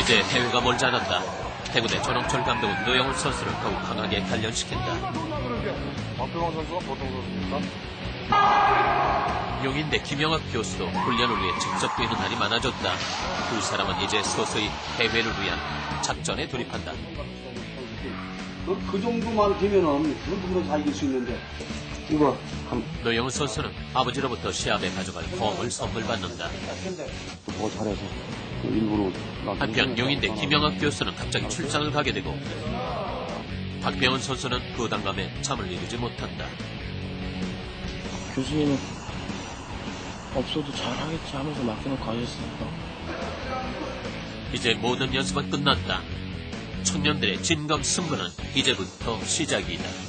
이제 대회가 멀지 않았다. 대구대 전홍철 감독은 노영훈 선수를 더욱 강하게 단련시킨다. 박병호 선수가 보통 선수입니까? 용인대 김영학 교수도 훈련을 위해 직접 뛰는 날이 많아졌다. 두 사람은 이제 서서히 대회를 위한 작전에 돌입한다. 그, 그 정도만 되면은 그 정도 다 이길 수 있는데 이거 한, 노영훈 선수는 아버지로부터 시합에 가져갈 폼을 선물 받는다. 더 잘해서 한편 용인대 김영학 교수는 갑자기 출장을 가게 되고 박병훈 선수는 부담감에 잠을 이루지 못한다. 교수님은 없어도 잘하겠지 하면서 맡겨놓고 가셨으니까 이제 모든 연습은 끝났다. 청년들의 진검 승부는 이제부터 시작이다.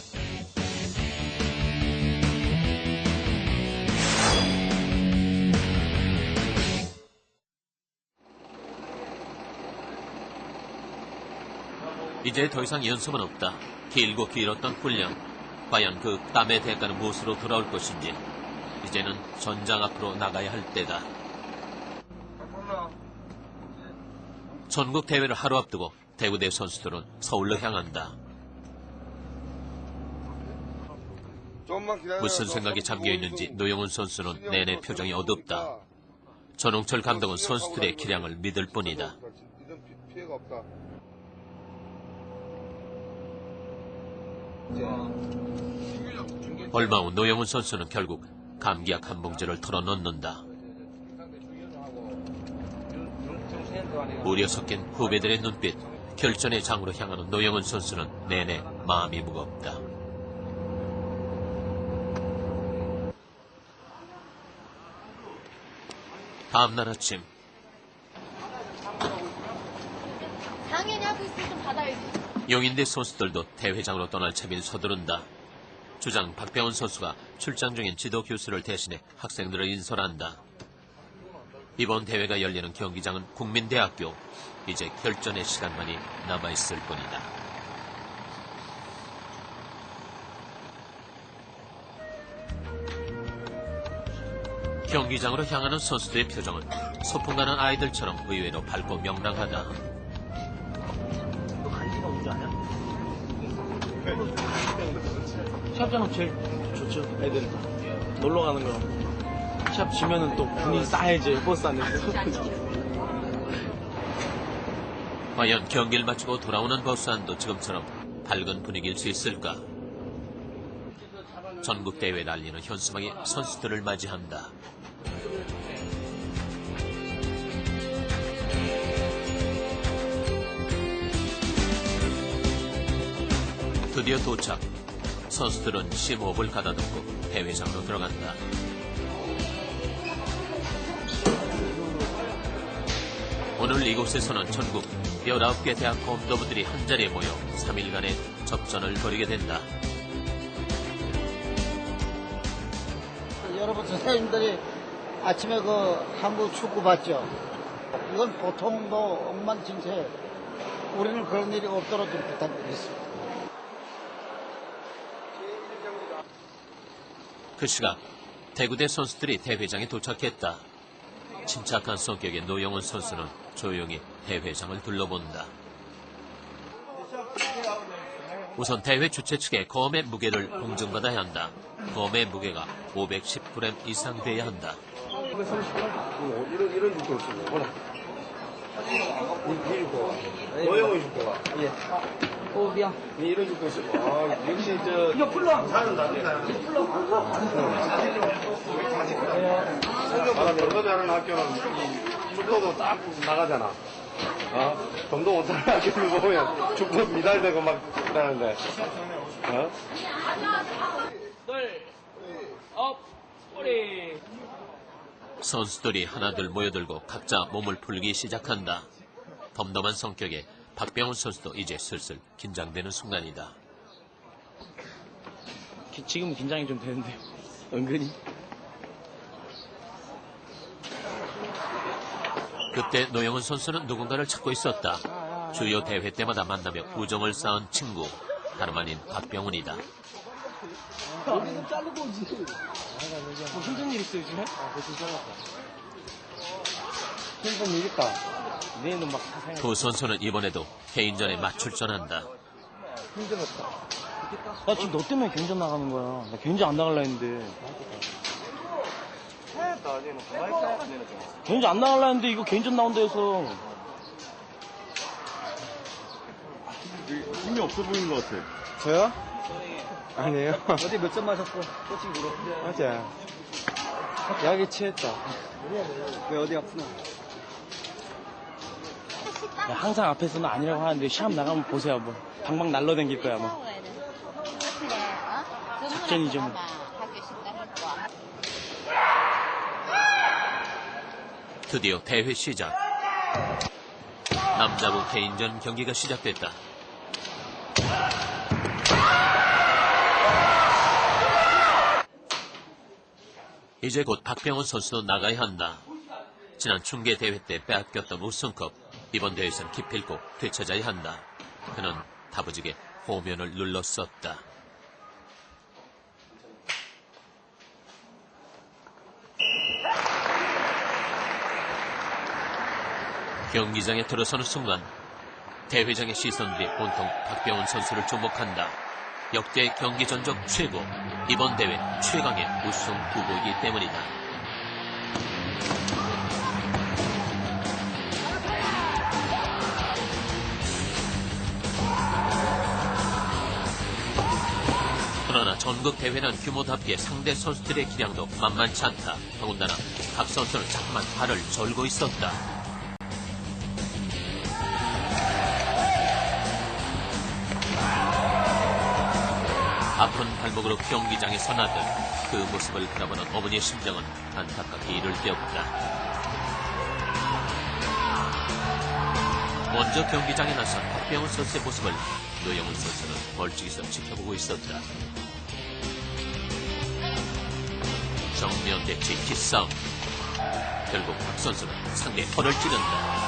이제 더 이상 연습은 없다. 길고 길었던 훈련. 과연 그 땀의 대가는 무엇으로 돌아올 것인지. 이제는 전장 앞으로 나가야 할 때다. 전국 대회를 하루 앞두고 대구대 선수들은 서울로 향한다. 무슨 생각이 잠겨 있는지 노영훈 선수는 내내 표정이 어둡다. 전홍철 감독은 선수들의 기량을 믿을 뿐이다. 이런 피- 피해가 없다. 얼마 후 노영훈 선수는 결국 감기약 한 봉지를 털어넣는다. 우려 섞인 후배들의 눈빛, 결전의 장으로 향하는 노영훈 선수는 내내 마음이 무겁다. 다음 날 아침 당연히 하고 있으면 좀 받아야지. 용인대 선수들도 대회장으로 떠날 채비를 서두른다. 주장 박병훈 선수가 출장 중인 지도 교수를 대신해 학생들을 인솔한다. 이번 대회가 열리는 경기장은 국민대학교. 이제 결전의 시간만이 남아있을 뿐이다. 경기장으로 향하는 선수들의 표정은 소풍 가는 아이들처럼 의외로 밝고 명랑하다. 시합장은 제일 좋죠 애들 놀러 가는 거 시합 지면은 또 분위기 싸해져요 버스 안에서 과연 경기를 마치고 돌아오는 버스 안도 지금처럼 밝은 분위기일 수 있을까? 전국 대회를 알리는 현수막이 선수들을 맞이한다. 드디어 도착. 선수들은 심호흡을 가다듬고 대회장으로 들어간다. 오늘 이곳에서는 전국 19개 대학 검도부들이 한자리에 모여 3일간의 접전을 벌이게 된다. 여러분 선생님들이 아침에 그 한국 축구 봤죠? 이건 보통도 엉망진창. 우리는 그런 일이 없도록 좀 부탁드리겠습니다. 그 시각 대구대 선수들이 대회장에 도착했다. 침착한 성격의 노영훈 선수는 조용히 대회장을 둘러본다. 우선 대회 주최 측에 검의 무게를 공증받아야 한다. 검의 무게가 510g 이상 돼야 한다. 이런 이런 육도. 노영훈. 호비야. 이런 육도 쓰고. 아 역시 저. 이거 불러. 사는 답니다. 불러. 더 잘하는 학교는 이 축구도 딱 나가잖아. 어? 점도 못하는 학교를 보면 축구 미달되고 막 그러는데. 어? 선수들이 하나둘 모여들고 각자 몸을 풀기 시작한다. 덤덤한 성격의 박병훈 선수도 이제 슬슬 긴장되는 순간이다. 기- 지금 긴장이 좀 되는데 은근히 그때 노영훈 선수는 누군가를 찾고 있었다. 주요 대회 때마다 만나며 우정을 쌓은 친구, 다름 아닌 박병훈이다. 뭐 힘든 일 있어요? 힘든 일 있다. 얘는 막 사상해. 두 선수는 이번에도 개인전에 맞출전한다. 나 지금 너 때문에 개인전 나가는 거야. 나 개인전 안 나갈라 했는데. 개인전 안 나갈라 했는데 이거 개인전 나온다 해서. 힘이 없어 보이는 것 같아. 저요? 아니에요. 어제 몇점 마셨고 코칭 물어. 맞아. 약에 취했다. 왜 어디 아프나? 야, 항상 앞에서는 아니라고 하는데 시합 나가면 보세요 한번. 방방 날라댕길 거야 아마. 작전이죠, 뭐. 식당 했고. 드디어 대회 시작. 남자부 개인전 경기가 시작됐다. 이제 곧 박병호 선수도 나가야 한다. 지난 중계 대회 때 빼앗겼던 우승컵, 이번 대회에선 기필코 되찾아야 한다. 그는 다부지게 호면을 눌렀었다. 경기장에 들어서는 순간 대회장의 시선들이 온통 박병훈 선수를 주목한다. 역대 경기 전적 최고, 이번 대회 최강의 우승 후보이기 때문이다. 그러나 전국 대회는 규모답게 상대 선수들의 기량도 만만치 않다. 더군다나 각 선수는 자꾸만 발을 절고 있었다. 아픈 발목으로 경기장에 서나들 그 모습을 바라보는 어머니의 심정은 안타깝게 이를 데 없다. 먼저 경기장에 나선 박병훈 선수의 모습을 노영훈 선수는 멀찍이서 지켜보고 있었다. 정면 대치 기싸움. 결국 박 선수는 상대 허를 찌른다.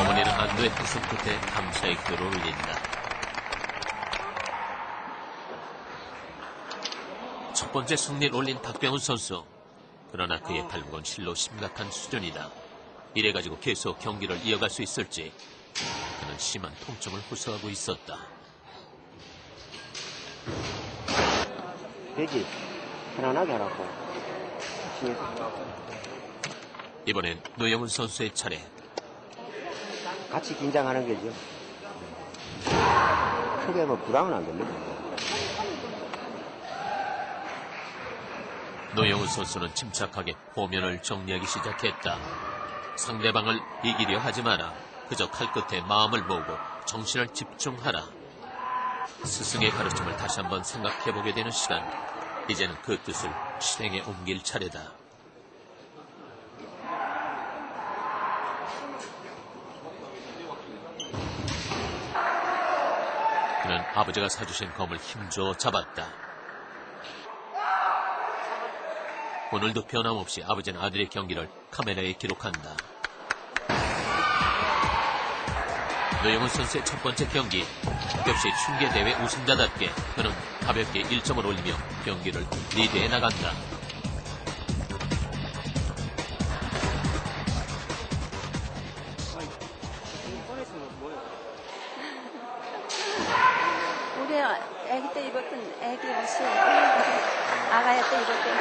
어머니는 안도의 한숨 끝에 감사의 기도를 올린다. 첫 번째 승리를 올린 박병훈 선수. 그러나 그의 발목은 실로 심각한 수준이다. 이래가지고 계속 경기를 이어갈 수 있을지 그는 심한 통증을 호소하고 있었다. 되지. 편안하게 하라고. 이번엔 노영훈 선수의 차례. 같이 긴장하는 거죠. 크게 뭐 부담은 안 됩니다. 노영훈 선수는 침착하게 호면을 정리하기 시작했다. 상대방을 이기려 하지 마라. 그저 칼끝에 마음을 모으고 정신을 집중하라. 스승의 가르침을 다시 한번 생각해보게 되는 시간. 이제는 그 뜻을 실행에 옮길 차례다. 그는 아버지가 사주신 검을 힘줘 잡았다. 오늘도 변함없이 아버지는 아들의 경기를 카메라에 기록한다. 노영훈 선수의 첫 번째 경기 역시 중계대회 우승자답게 그는 가볍게 1점을 올리며 경기를 리드해 나간다. 우리 애기 때 입었던 애기 옷이 아가야 때 입었던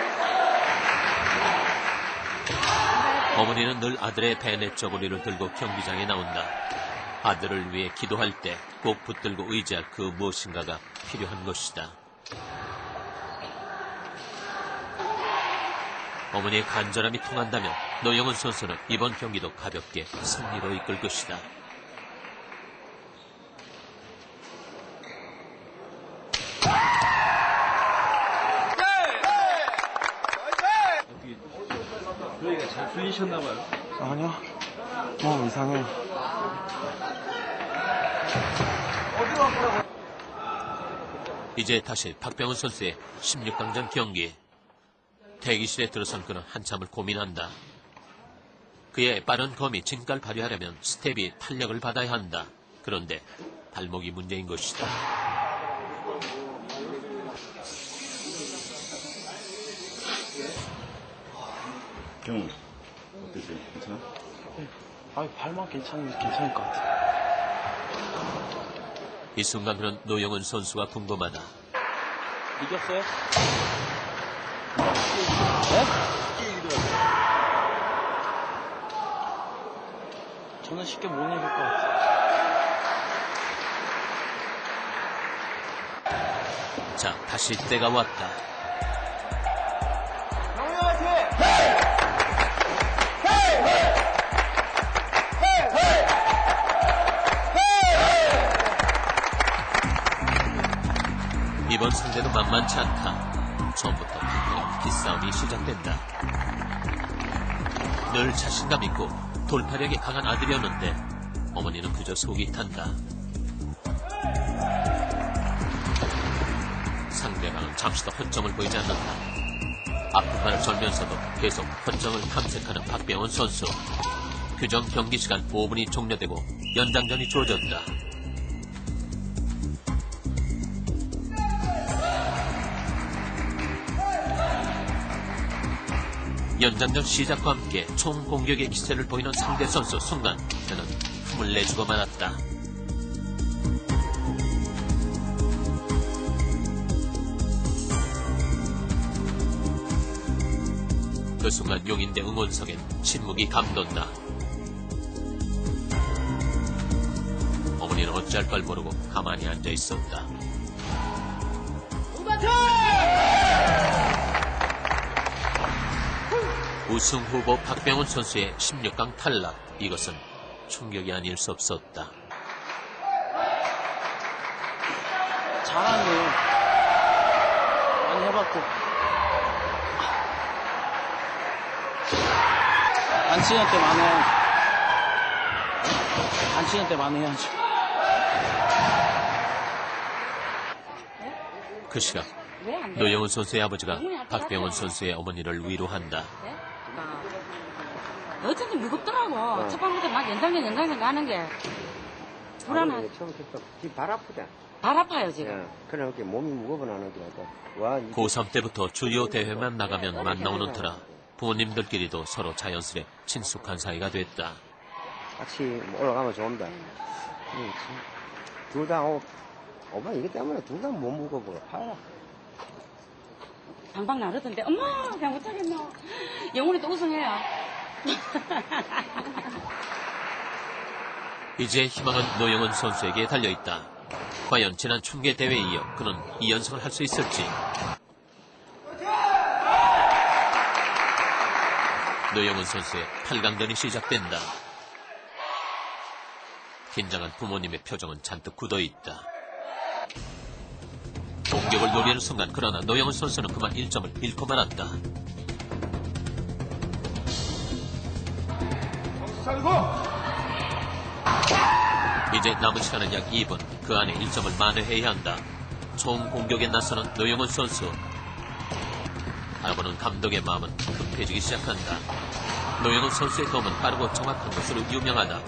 어머니는 늘 아들의 베넷 저고리를 들고 경기장에 나온다. 아들을 위해 기도할 때 꼭 붙들고 의지할 그 무엇인가가 필요한 것이다. 어머니의 간절함이 통한다면 노영은 선수는 이번 경기도 가볍게 승리로 이끌 것이다. 그러니까 잘 풀리셨나봐요. 아니요. 뭐 이상해. 이제 다시 박병훈 선수의 16강전 경기. 대기실에 들어선 그는 한참을 고민한다. 그의 빠른 검이 진가를 발휘하려면 스텝이 탄력을 받아야 한다. 그런데 발목이 문제인 것이다. 경우 어땠어요? 괜찮아? 아, 발만 괜찮으면 괜찮을 것 같아. 이 순간 그는 노영은 선수가 궁금하다. 이겼어요? 네? 저는 쉽게 못 이길 것 같아요. 자, 다시 때가 왔다. 이번 상대도 만만치 않다. 처음부터 팽팽한 기싸움이 시작된다. 늘 자신감 있고 돌파력이 강한 아들이었는데 어머니는 그저 속이 탄다. 상대방은 잠시도 허점을 보이지 않는다. 아픔만을 절면서도 계속 허점을 탐색하는 박병원 선수. 규정 경기 시간 5분이 종료되고 연장전이 주어졌다. 연장전 시작과 함께 총 공격의 기세를 보이는 상대 선수 순간 그는 힘을 내주고 말았다. 그 순간 용인대 응원석엔 침묵이 감돈다. 어머니는 어찌할 걸 모르고 가만히 앉아 있었다. 우승 후보 박병훈 선수의 16강 탈락. 이것은 충격이 아닐 수 없었다. 잘하네. 많이 해봤고. 안 치는 때 많이 해야지. 안 치는 때 많이 해야지. 그 시각 노영훈 선수의 아버지가 박병훈 선수의 어머니를 위로한다. 어쩐지 무겁더라고. 첫 번부터 막 연장전 연장전 가는 게. 아버지가 처음부터 지금 발 아프다. 발 아파요 지금. 예. 그래, 이렇게 몸이 무거워 나는 게. 와, 이- 고3 때부터 주요 대회만 나가면 만나오는 터라 부모님들끼리도 서로 자연스레 친숙한 사이가 됐다. 같이 뭐 올라가면 좋은다. 둘 다, 어, 오빠 이것 때문에 둘 다 못 무거워. 팔아. 방방 나르던데 엄마 그냥 못하겠노. 영훈이 또 우승해요. 이제 희망은 노영은 선수에게 달려있다. 과연 지난 춘계 대회에 이어 그는 2연승을 할 수 있을지. 노영은 선수의 8강전이 시작된다. 긴장한 부모님의 표정은 잔뜩 굳어있다. 공격을 노리는 순간 그러나 노영은 선수는 그만 1점을 잃고 말았다. 이제 남은 시간은 약 2분. 그 안에 1점을 만회해야 한다. 총 공격에 나서는 노영훈 선수. 알아보는 감독의 마음은 급해지기 시작한다. 노영훈 선수의 검은 빠르고 정확한 것으로 유명하다.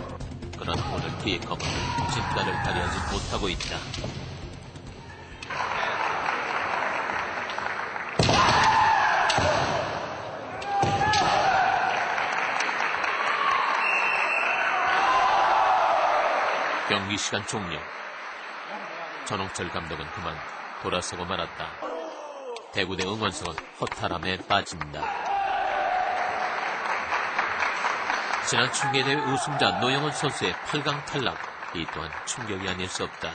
그러나 오늘 그의 검은 진가를 발휘하지 못하고 있다. 경기 시간 종료. 전홍철 감독은 그만 돌아서고 말았다. 대구대 응원석은 허탈함에 빠진다. 지난 중계대회 우승자 노영원 선수의 8강 탈락. 이 또한 충격이 아닐 수 없다.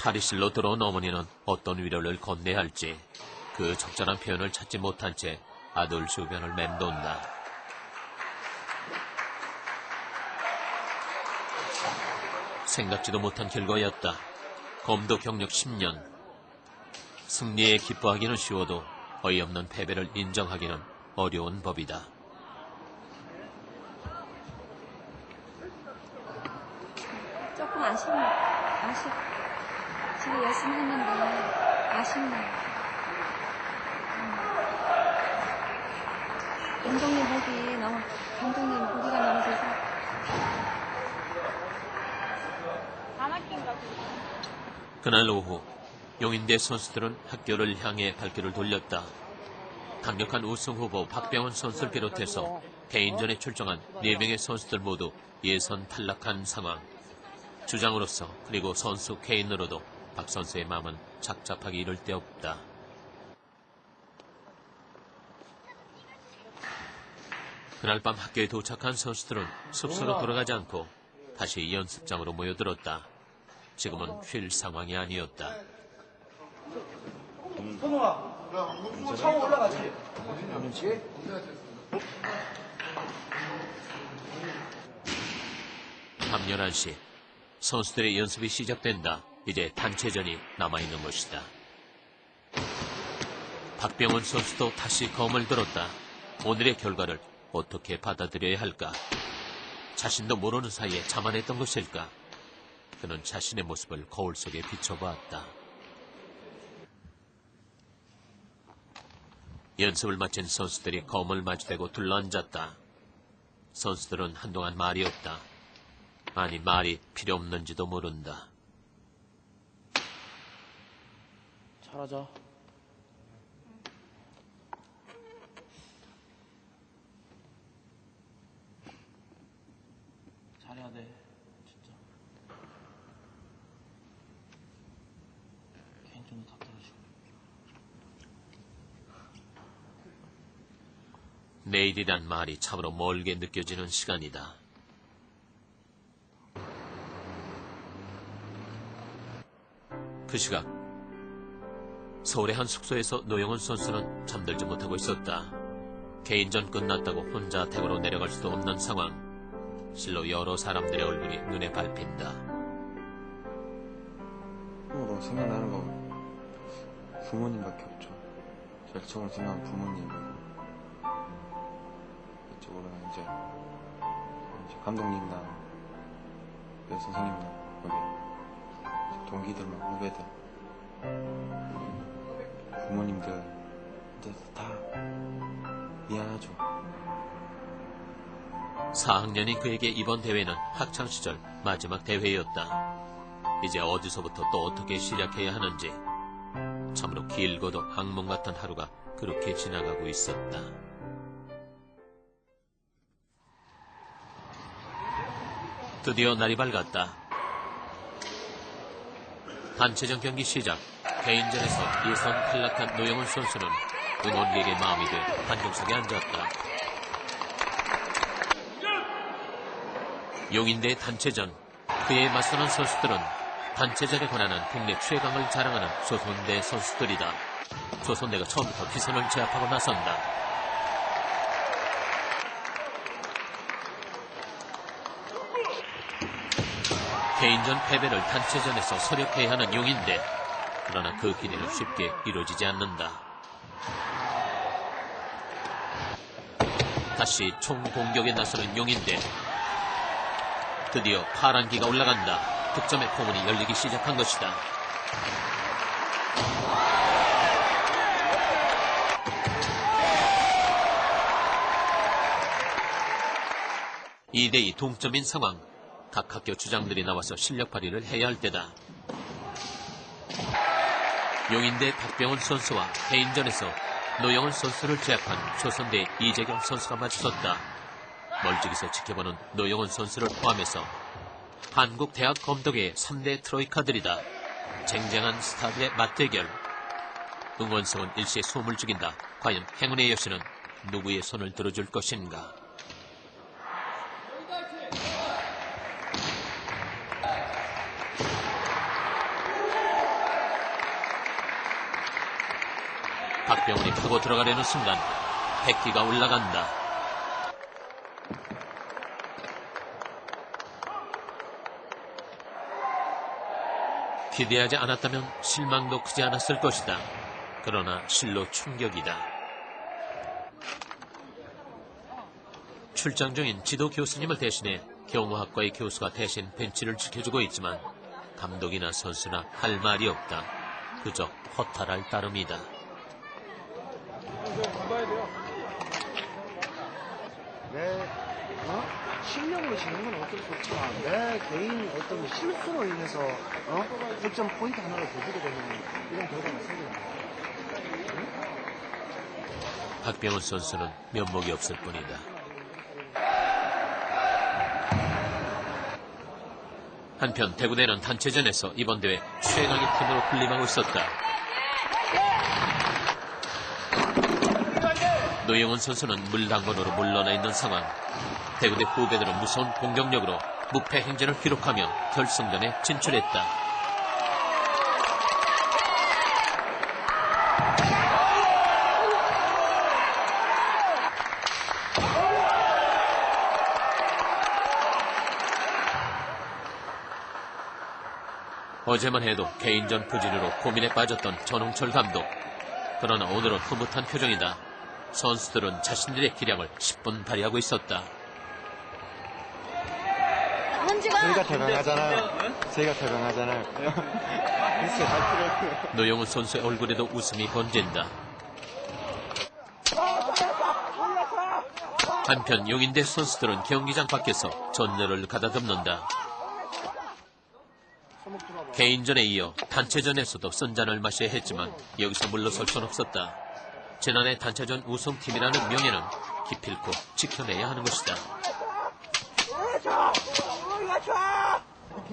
탈의실로 들어온 어머니는 어떤 위로를 건네야 할지 그 적절한 표현을 찾지 못한 채 아들 주변을 맴돈다. 생각지도 못한 결과였다. 검도 경력 10년. 승리에 기뻐하기는 쉬워도 어이없는 패배를 인정하기는 어려운 법이다. 조금 아쉽네. 아쉽. 지금 열심히 했는데 아쉽네. 음. 감독님 보기 너무 감독님 보기가 너무 좋아서 다 맡긴가 보다. 그날 오후 용인대 선수들은 학교를 향해 발길을 돌렸다. 강력한 우승 후보 박병원 선수를 비롯해서 개인전에 출정한 4명의 선수들 모두 예선 탈락한 상황. 주장으로서 그리고 선수 개인으로도 박 선수의 마음은 착잡하기 이를 데 없다. 그날 밤 학교에 도착한 선수들은 숙소로 돌아가지 않고 다시 연습장으로 모여들었다. 지금은 쉴 상황이 아니었다. 선우아, 야, 차고 올라가지. 밤 11시 선수들의 연습이 시작된다. 이제 단체전이 남아있는 것이다. 박병원 선수도 다시 검을 들었다. 오늘의 결과를 어떻게 받아들여야 할까? 자신도 모르는 사이에 자만했던 것일까? 그는 자신의 모습을 거울 속에 비춰보았다. 연습을 마친 선수들이 검을 마주대고 둘러앉았다. 선수들은 한동안 말이 없다. 아니 말이 필요 없는지도 모른다. 잘하자. 잘해야 돼. 진짜. 개인전도 다 떨어지고. 내일이란 말이 참으로 멀게 느껴지는 시간이다. 그 시각 서울의 한 숙소에서 노영훈 선수는 잠들지 못하고 있었다. 개인전 끝났다고 혼자 댁으로 내려갈 수도 없는 상황. 실로 여러 사람들의 얼굴이 눈에 밟힌다. 뭐 생각나는 거 부모님밖에 없죠. 제일 처음 생각한 부모님 감독님이랑 그 선생님들 거기 동기들만 후배들 부모님들 다 미안하죠. 4학년인 그에게 이번 대회는 학창 시절 마지막 대회였다. 이제 어디서부터 또 어떻게 시작해야 하는지 참으로 길고도 악몽 같은 하루가 그렇게 지나가고 있었다. 드디어 날이 밝았다. 단체전 경기 시작. 개인전에서 예선 탈락한 노영훈 선수는 응원객의 마음이 돼 관중석에 앉았다. 용인대 단체전 그에 맞서는 선수들은 단체전에 관한 국내 최강을 자랑하는 조선대 선수들이다. 조선대가 처음부터 기선을 제압하고 나선다. 개인전 패배를 단체전에서 서력해야 하는 용인대. 그러나 그 기대는 쉽게 이루어지지 않는다. 다시 총공격에 나서는 용인대. 드디어 파란기가 올라간다. 득점의 포문이 열리기 시작한 것이다. 이대2 동점인 상황. 각 학교 주장들이 나와서 실력 발휘를 해야 할 때다. 용인대 박병훈 선수와 개인전에서 노영훈 선수를 제압한 조선대 이재경 선수가 맞섰다. 멀찍이서 지켜보는 노영훈 선수를 포함해서 한국 대학 검도계의 3대 트로이카들이다. 쟁쟁한 스타들의 맞대결. 응원성은 일시에 숨을 죽인다. 과연 행운의 여신은 누구의 손을 들어줄 것인가? 박병훈이 파고 들어가려는 순간 백기가 올라간다. 기대하지 않았다면 실망도 크지 않았을 것이다. 그러나 실로 충격이다. 출장 중인 지도 교수님을 대신해 경호학과의 교수가 대신 벤치를 지켜주고 있지만 감독이나 선수나 할 말이 없다. 그저 허탈할 따름이다. 내 어? 실력으로 지는 건 어쩔 수 없지만 내 개인 어떤 실수로 인해서 어? 득점 포인트 하나를 더 주게 되면 이런 결과가 생겨요. 박병훈 선수는 면목이 없을 뿐이다. 한편 대구대는 단체전에서 이번 대회 최강의 팀으로 군림하고 있었다. 노영훈 선수는 물당번으로 물러나 있는 상황. 대구대 후배들은 무서운 공격력으로 무패 행진을 기록하며 결승전에 진출했다. 어제만 해도 개인전 부진으로 고민에 빠졌던 전홍철 감독. 그러나 오늘은 흐뭇한 표정이다. 선수들은 자신들의 기량을 10분 발휘하고 있었다. 저희가 더 강하잖아요. 저희가 더 강하잖아요. 노영훈 선수의 얼굴에도 웃음이 번진다. 한편 용인대 선수들은 경기장 밖에서 전열을 가다듬는다. 개인전에 이어 단체전에서도 선잔을 마셔야 했지만 여기서 물러설 순 없었다. 지난해 단체전 우승팀이라는 명예는 기필코 지켜내야 하는 것이다.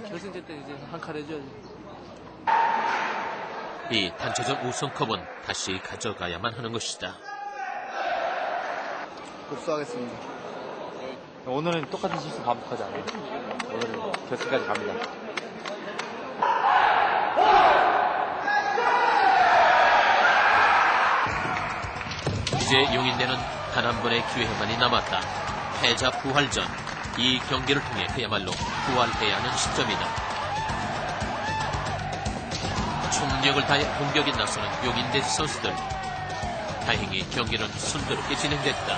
결승전 때 이제 한 칼 해줘야지. 이 단체전 우승컵은 다시 가져가야만 하는 것이다. 복수하겠습니다. 오늘은 똑같은 실수 반복하지 않아요. 오늘은 결승까지 갑니다. 이제 용인대는 단 한 번의 기회만이 남았다. 패자 부활전. 이 경기를 통해 그야말로 부활해야 하는 시점이다. 총력을 다해 공격에 나서는 용인대 선수들. 다행히 경기는 순조롭게 진행됐다.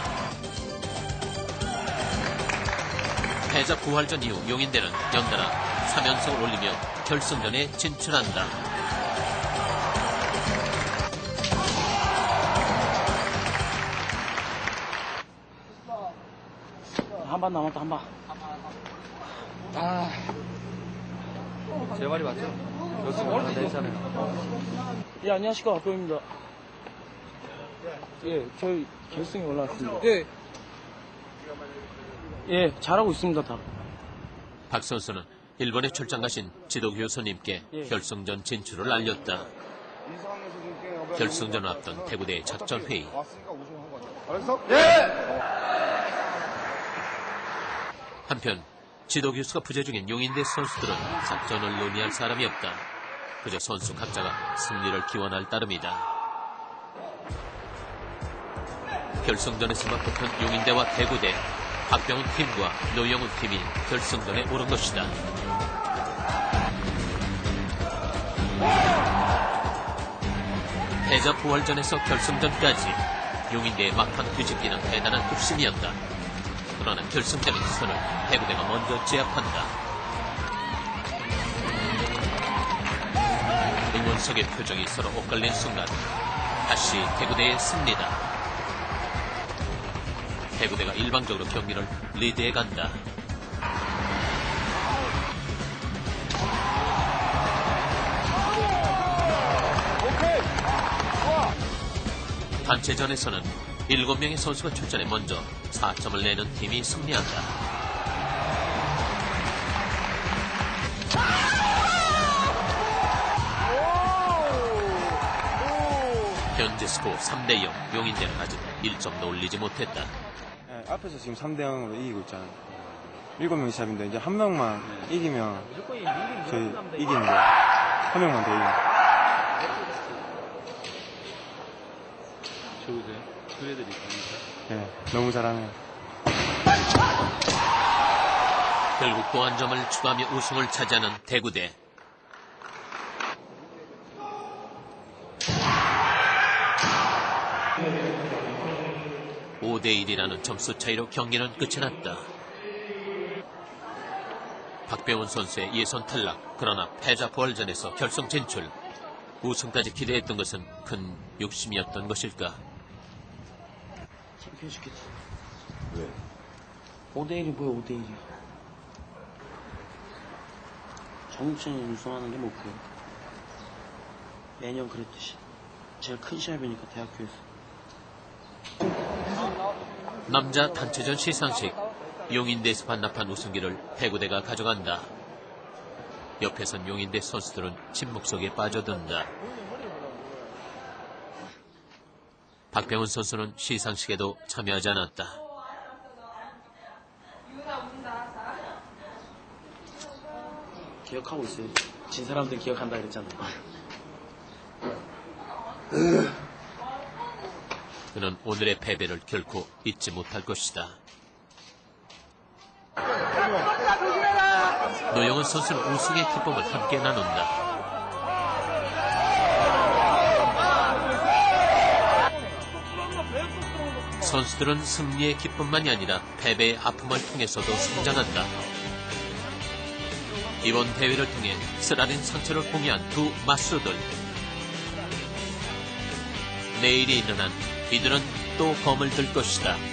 패자 부활전 이후 용인대는 연달아 3연승을 올리며 결승전에 진출한다. 반 남았다, 한 반. 아. 제 말이 맞죠? 결승 올라간다 했잖아요. 예, 안녕하십니까, 박병입니다. 예, 저희 결승에 올라왔습니다. 예. 예, 잘하고 있습니다, 다. 박 선수는 일본에 출장 가신 지도 교수님께 예. 결승전 진출을 알렸다. 결승전을 앞둔 대구대의 작전 회의. 한편 지도 교수가 부재 중인 용인대 선수들은 작전을 논의할 사람이 없다. 그저 선수 각자가 승리를 기원할 따름이다. 결승전에서 맞붙은 용인대와 대구대, 박병훈 팀과 노영훈 팀이 결승전에 오른 것이다. 패자 부활전에서 결승전까지 용인대의 막판 뒤집기는 대단한 뚝심이었다. 그러나 결승전의 선을 대구대가 먼저 제압한다. 응원석의 표정이 서로 엇갈린 순간 다시 대구대의 승리다. 대구대가 일방적으로 경기를 리드해 간다. 단체전에서는 7명의 선수가 출전해 먼저 4점을 내는 팀이 승리한다. 현재 스코어 3대 0 용인대는 아직 1점도 올리지 못했다. 네, 앞에서 지금 3대 0으로 이기고 있잖아요. 7명 시합인데 이제 한 명만 이기면 저희 이기는데 한 명만 더 이기면 그 애들이 네, 너무 잘하네요. 결국 또한 점을 추가하며 우승을 차지하는 대구대. (5 대 1이라는 점수 차이로 경기는 끝이 났다. 박병훈 선수의 예선 탈락, 그러나 패자 부활전에서 결승 진출. 우승까지 기대했던 것은 큰 욕심이었던 것일까? 창피해 죽겠다. 왜? 5대1이 뭐야, 5대1이. 정치인 우승하는 게 목표예요. 매년 그랬듯이. 제일 큰 시합이니까, 대학교에서. 남자 단체전 시상식 용인대에서 반납한 우승기를 배구대가 가져간다. 옆에선 용인대 선수들은 침묵 속에 빠져든다. 박병훈 선수는 시상식에도 참여하지 않았다. 기억하고 있어요. 진 사람들 기억한다 그랬잖아요. 그는 오늘의 패배를 결코 잊지 못할 것이다. 노영은 선수는 우승의 기쁨을 함께 나눈다. 선수들은 승리의 기쁨만이 아니라 패배의 아픔을 통해서도 성장한다. 이번 대회를 통해 쓰라린 상처를 공유한 두 마수들. 내일이 한 이들은 또 검을 들 것이다.